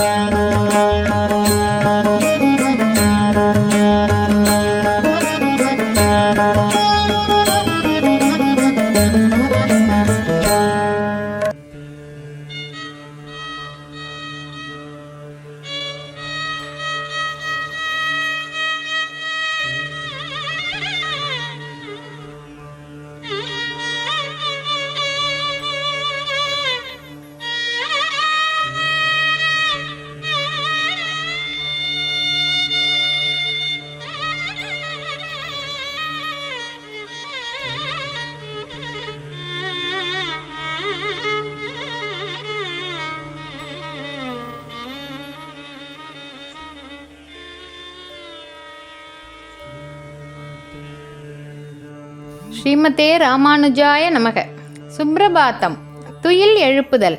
Música ஸ்ரீமதே ராமானுஜாய நமக. சுப்ரபாத்தம். துயில் எழுப்புதல்.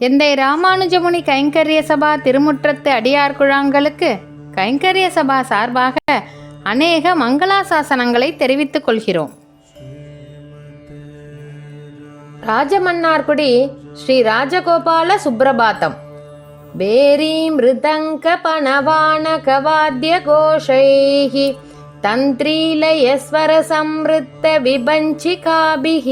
எந்தை ராமானுஜமுனி கைங்கரிய சபா திருமுற்றத்து அடியார் குழாங்களுக்கு கைங்கரிய சபா சார்பாக அநேக மங்களாசாசனங்களை தெரிவித்துக் கொள்கிறோம். ராஜமன்னார்குடி ஸ்ரீ ராஜகோபால சுப்ரபாத்தம். பேரி மிருதங்க பணவான கவாத்திய கோஷைஹி तन्त्रीलयस्वर संवृत्त विभञ्चिकाभिः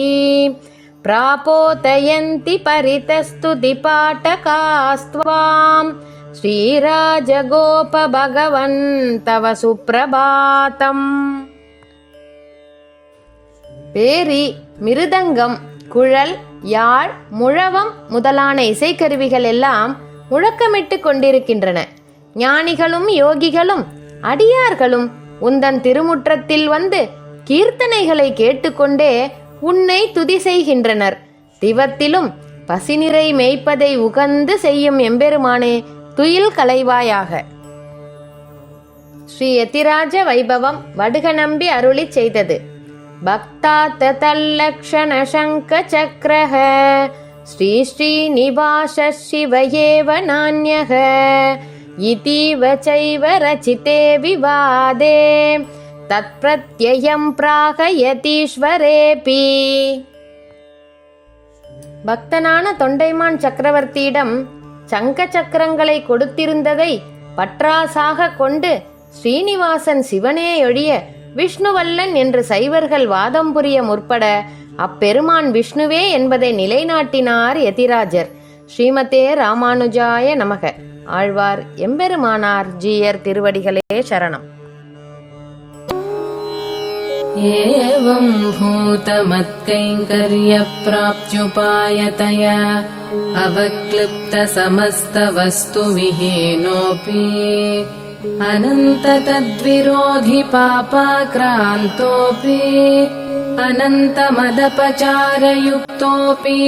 प्रापोतयन्ति परितस्तुतिपाठकास्त्वाम् श्रीराजगोप भगवन् तव सुप्रभातम् பேரி மிருதங்கம் குழல் யாழ் முழவம் முதலான இசைக்கருவிகள் எல்லாம் முழக்கமிட்டு கொண்டிருக்கின்றன ஞானிகளும் யோகிகளும் அடியார்களும் உந்தன் திருமுற்றத்தில் வந்து கீர்த்தனைகளை கேட்டுக்கொண்டே உன்னை துதி செய்கின்றனர். திவத்திலும் பசிநிறை மேய்ப்பதை உகந்து செய்யும் எம்பெருமானே துயில் கலைவாயாக. ஸ்ரீ எதிராஜ வைபவம் வடுக நம்பி அருளிச் செய்தது. பக்தாத்த தல்லக்ஷண சங்க சக்கரஹ ஸ்ரீ நிவாச சிவயேவ நான்யக. इतीव चैव रचिते विवादे तत्प्रत्ययं प्राहयतीश्वरेऽपि பக்தனான தொண்டைமான் சக்கரவர்த்தியிடம் சங்க சக்கரங்களை கொடுத்திருந்ததை பற்றாசாக கொண்டு ஸ்ரீனிவாசன் சிவனே ஒழிய விஷ்ணுவல்லன் என்று சைவர்கள் வாதம் புரிய முற்பட அப்பெருமான் விஷ்ணுவே என்பதை நிலைநாட்டினார் யதிராஜர் ஸ்ரீமதே ராமானுஜாய நமக ஆழ்வார் எம்பெருமானார் ஜீயர் திருவடிகளே சரணம் एवम् भूतमत्कैङ्कर्यप्राप्त्युपायतया अवक्लिप्तसमस्तवस्तुविहीनोऽपि अनन्ततद्विरोधि पापाक्रान्तोऽपि अनन्तमदपचारयुक्तोऽपि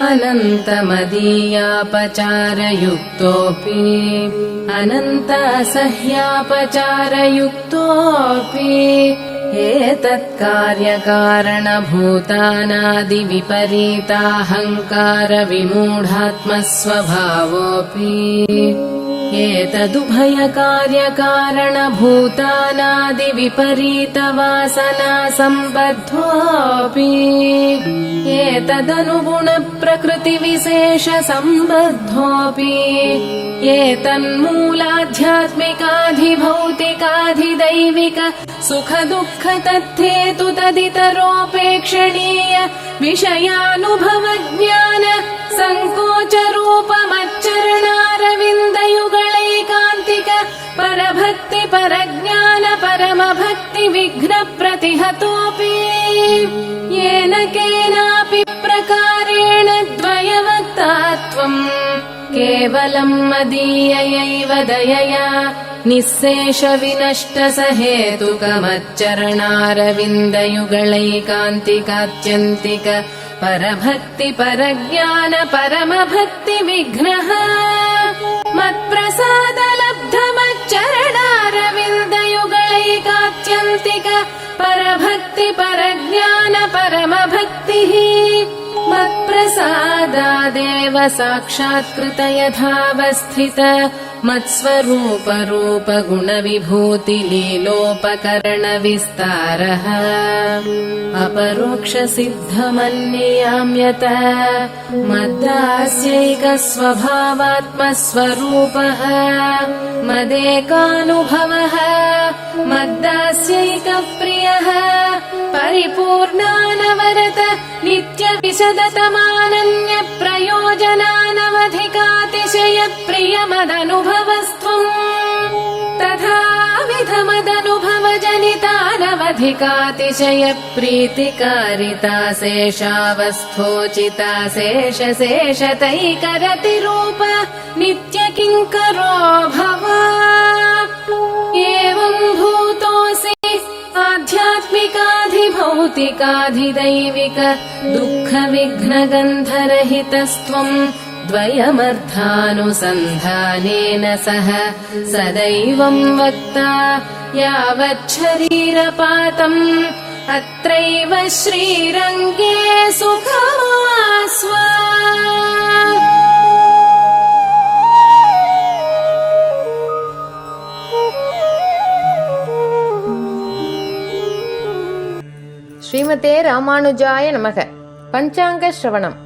अनन्तमदीयापचारयुक्तोऽपि। अनन्तसह्यापचारयुक्तोऽपि। एतत्कार्यकारणभूतानादिविपरीताहङ्कारविमूढात्मस्वभावोऽपि। एतदुभयकार्यकारणभूतानादिविपरीतवासना सम्बद्धोऽपि एतदनुगुणप्रकृतिविशेषसम्बद्धोऽपि। एतन्मूलाध्यात्मिकाधिभौतिकाधिदैविक सुखदुःखतथ्येतु तदितरोपेक्षणीय विषयानुभवज्ञान सङ्कोचरूपमच्चरणारविन्दयुगलैकान्तिक परभक्ति परज्ञान परमभक्ति विघ्न प्रतिहतोऽपि येन केनापि प्रकारेण द्वयवक्तात्वम् केवलम् मदीययैव दयया निःशेष विनष्ट स हेतुकमच्चरणारविन्दयुगलैकान्तिकात्यन्तिक परभक्ति परज्ञान परमभक्ति विघ्नः मत्प्रसादलब्धमच्चरणारविन्दयुगलैकात्यन्तिक परभक्ति परज्ञान परमभक्तिः प्रसादादेव साक्षात्कृत यथावस्थित मत्स्वरूपरूपगुणविभूतिलीलोपकरणविस्तारः। मत्स्वरूप मद्दास्यैकस्वभावात्मस्वरूपः। मदेकानुभवः मद्दास्यैकप्रियः परिपूर्णानवरत नित्यविशदतमानन्यप्रयोजनानवधिकातिशयप्रियमदनुभवस्त्वम्। मदनुभव जनितानवधिकातिशय प्रीतिकारिता शेषावस्थोचिता शेष शेषतैकरति रूप नित्य किम् करो भव एवम्भूतोऽस् आध्यात्मिकाधिभौतिकाधिदैविक दुःखविघ्नगन्धरहितस्त्वम् द्वयमर्थानुसन्धानेन सह सदैवम् वक्ता यावच्छरीरपातम् अत्रैव श्रीरङ्गे सुखमास्व। श्रीमते रामानुजाय नमः। पञ्चाङ्गश्रवणम्।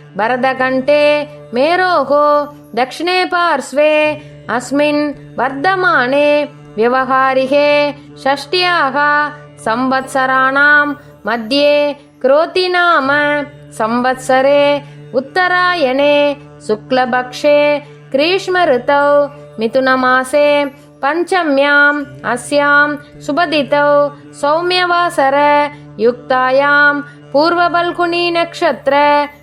भरतकण्ठे मेरोः दक्षिणे पार्श्वे अस्मिन् वर्धमाने व्यवहारिके षष्ट्याः संवत्सराणां मध्ये क्रोति नाम संवत्सरे उत्तरायणे शुक्लपक्षे ग्रीष्मऋतौ मिथुनमासे पञ्चम्याम् अस्यां शुभदितौ सौम्यवासर युक्तायां पूर्वबल्कुनी नक्षत्र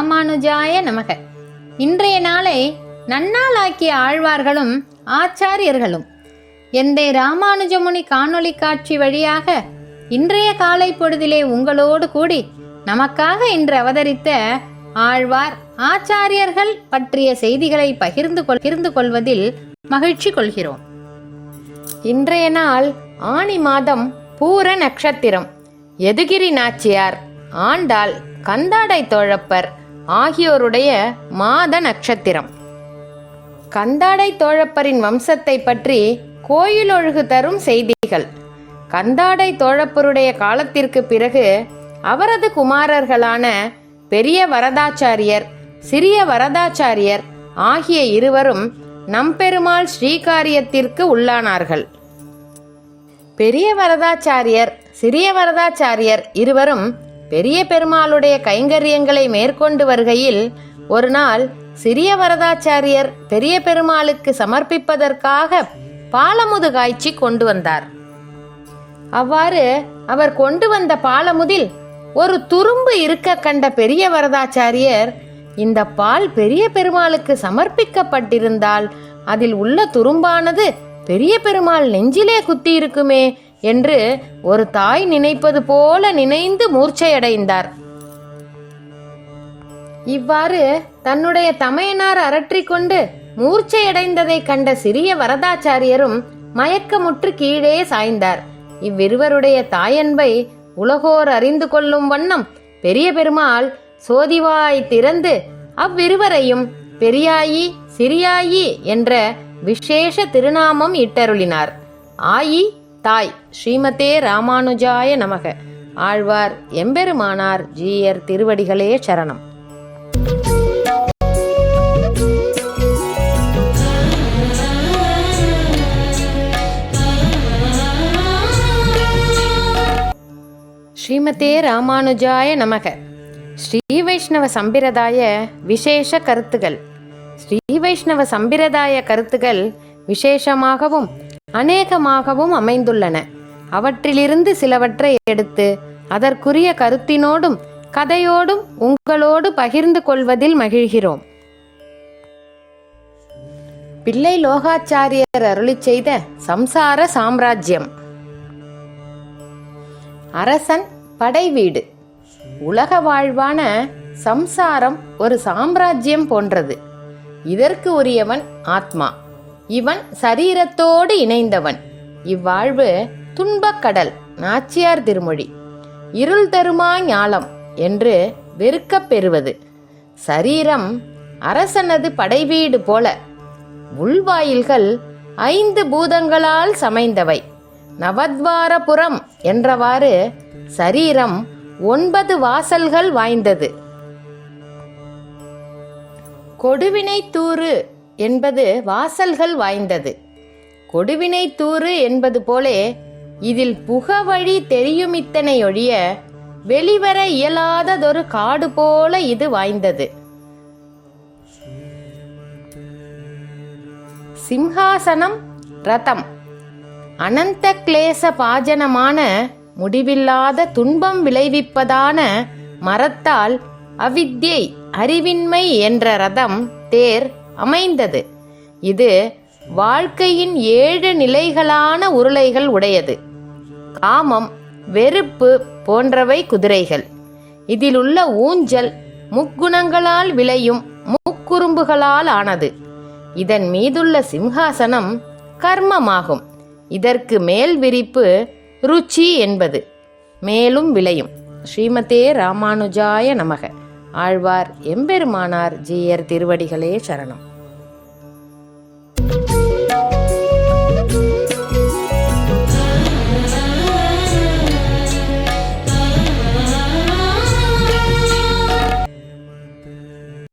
ராமானுஜாய நமக. இன்றைய நாளை நன்னாளாக்கிய ஆழ்வார்களும் ஆச்சாரியர்களும். எந்தை ராமானுஜமுனி காணொளி காட்சி வழியாக இன்றைய காலை பொழுதிலே உங்களோடு கூடி நமக்காக இன்று அவதரித்த ஆழ்வார் ஆச்சாரியர்கள் பற்றிய செய்திகளை பகிர்ந்து கொள் பகிர்ந்து கொள்வதில் மகிழ்ச்சி கொள்கிறோம். இன்றைய நாள் ஆனி மாதம் பூர நட்சத்திரம். எதுகிரி நாச்சியார் ஆண்டாள் கந்தாடை தோழப்பர் ஆகியோருடைய மாத நட்சத்திரம். கந்தாடை தோழப்பரின் வம்சத்தை பற்றி கோயிலொழுகு தரும் செய்திகள். கந்தாடை தோழப்பருடைய காலத்திற்கு பிறகு அவரது குமாரர்களான பெரிய வரதாச்சாரியர் சிறிய வரதாச்சாரியர் ஆகிய இருவரும் நம்பெருமாள் ஸ்ரீகாரியத்திற்கு உள்ளானார்கள். பெரிய வரதாச்சாரியர் சிறிய வரதாச்சாரியர் இருவரும் பெரிய பெருமாளுடைய கைங்கரியங்களை மேற்கொண்டு வருகையில் ஒரு நாள் சிறிய வரதாச்சாரியர் பெரிய பெருமாளுக்கு சமர்ப்பிப்பதற்காக பாலமுது காய்ச்சி கொண்டு வந்தார். அவ்வாறு அவர் கொண்டு வந்த பாலமுதில் ஒரு துரும்பு இருக்க கண்ட பெரிய வரதாச்சாரியர் இந்த பால் பெரிய பெருமாளுக்கு சமர்ப்பிக்கப்பட்டிருந்தால் அதில் உள்ள துரும்பானது பெரிய பெருமாள் நெஞ்சிலே குத்தி இருக்குமே என்று ஒரு தாய் நினைப்பது போல நினைந்து மூர்ச்சையடைந்தார். இவ்வாறு தன்னுடைய தமையனார் அரற்றிக்கொண்டு மூர்ச்சையடைந்ததை கண்ட சிறிய வரதாச்சாரியரும் மயக்கமுற்று கீழே சாய்ந்தார். இவ்விருவருடைய தாயன்பை உலகோர் அறிந்து கொள்ளும் வண்ணம் பெரிய பெருமாள் சோதிவாய் திறந்து அவ்விருவரையும் பெரியாயி சிறியாயி என்ற விசேஷ திருநாமம் இட்டருளினார். ஆயி தாய் ஸ்ரீமதே ராமானுஜாய நமக. ஆழ்வார் எம்பெருமானார் ஜீயர் திருவடிகளே சரணம். ஸ்ரீமதே ராமானுஜாய நமக. ஸ்ரீ வைஷ்ணவ சம்பிரதாய விசேஷ கருத்துகள். ஸ்ரீ வைஷ்ணவ சம்பிரதாய கருத்துகள் விசேஷமாகவும் அநேகமாகவும் அமைந்துள்ளன. அவற்றிலிருந்து சிலவற்றை எடுத்து அதற்குரிய கருத்தினோடும் கதையோடும் உங்களோடு பகிர்ந்து கொள்வதில் மகிழ்கிறோம். பிள்ளை லோகாச்சாரியர் அருளி செய்த சம்சார சாம்ராஜ்யம். அரசன் படை வீடு. உலக வாழ்வான சம்சாரம் ஒரு சாம்ராஜ்யம் போன்றது. இதற்கு உரியவன் ஆத்மா. இவன் சரீரத்தோடு இணைந்தவன். இவ்வாழ்வு துன்பக்கடல் நாச்சியார் திருமொழி. இருள் தருமா ஞாலம் என்று வெறுக்கப் பெறுவது. சரீரம் அரசனது படைவீடு போல. உள்வாயில்கள் ஐந்து பூதங்களால் சமைந்தவை. நவத்வாரபுரம் என்றவாறு சரீரம் ஒன்பது வாசல்கள் வாய்ந்தது. கொடுவினைத்தூறு என்பது வாசல்கள் வாய்ந்தது. கொடுவினைத்தூறு என்பது போலே இதில் புகவழி தெரியுமித்தனை ஒழிய வெளிவர இயலாததொரு காடு போல இது வாய்ந்தது. சிம்ஹாசனம் ரதம். அனந்த கிளேச பாஜனமான முடிவில்லாத துன்பம் விளைவிப்பதான மரத்தால் அவித்யை அறிவின்மை என்ற ரதம் தேர் அமைந்தது. இது வாழ்க்கையின் ஏழு நிலைகளான உருளைகள் உடையது. காமம் வெறுப்பு போன்றவை குதிரைகள். இதிலுள்ள ஊஞ்சல் முக்குணங்களால் விளையும் முக்குறும்புகளால் ஆனது. இதன் மீதுள்ள சிம்ஹாசனம் கர்மமாகும். இதற்கு மேல் விரிப்பு ருச்சி என்பது. மேலும் விளையும். ஸ்ரீமதே ராமானுஜாய நமக. ஆழ்வார் எம்பெருமானார் ஜீயர் திருவடிகளே சரணம்.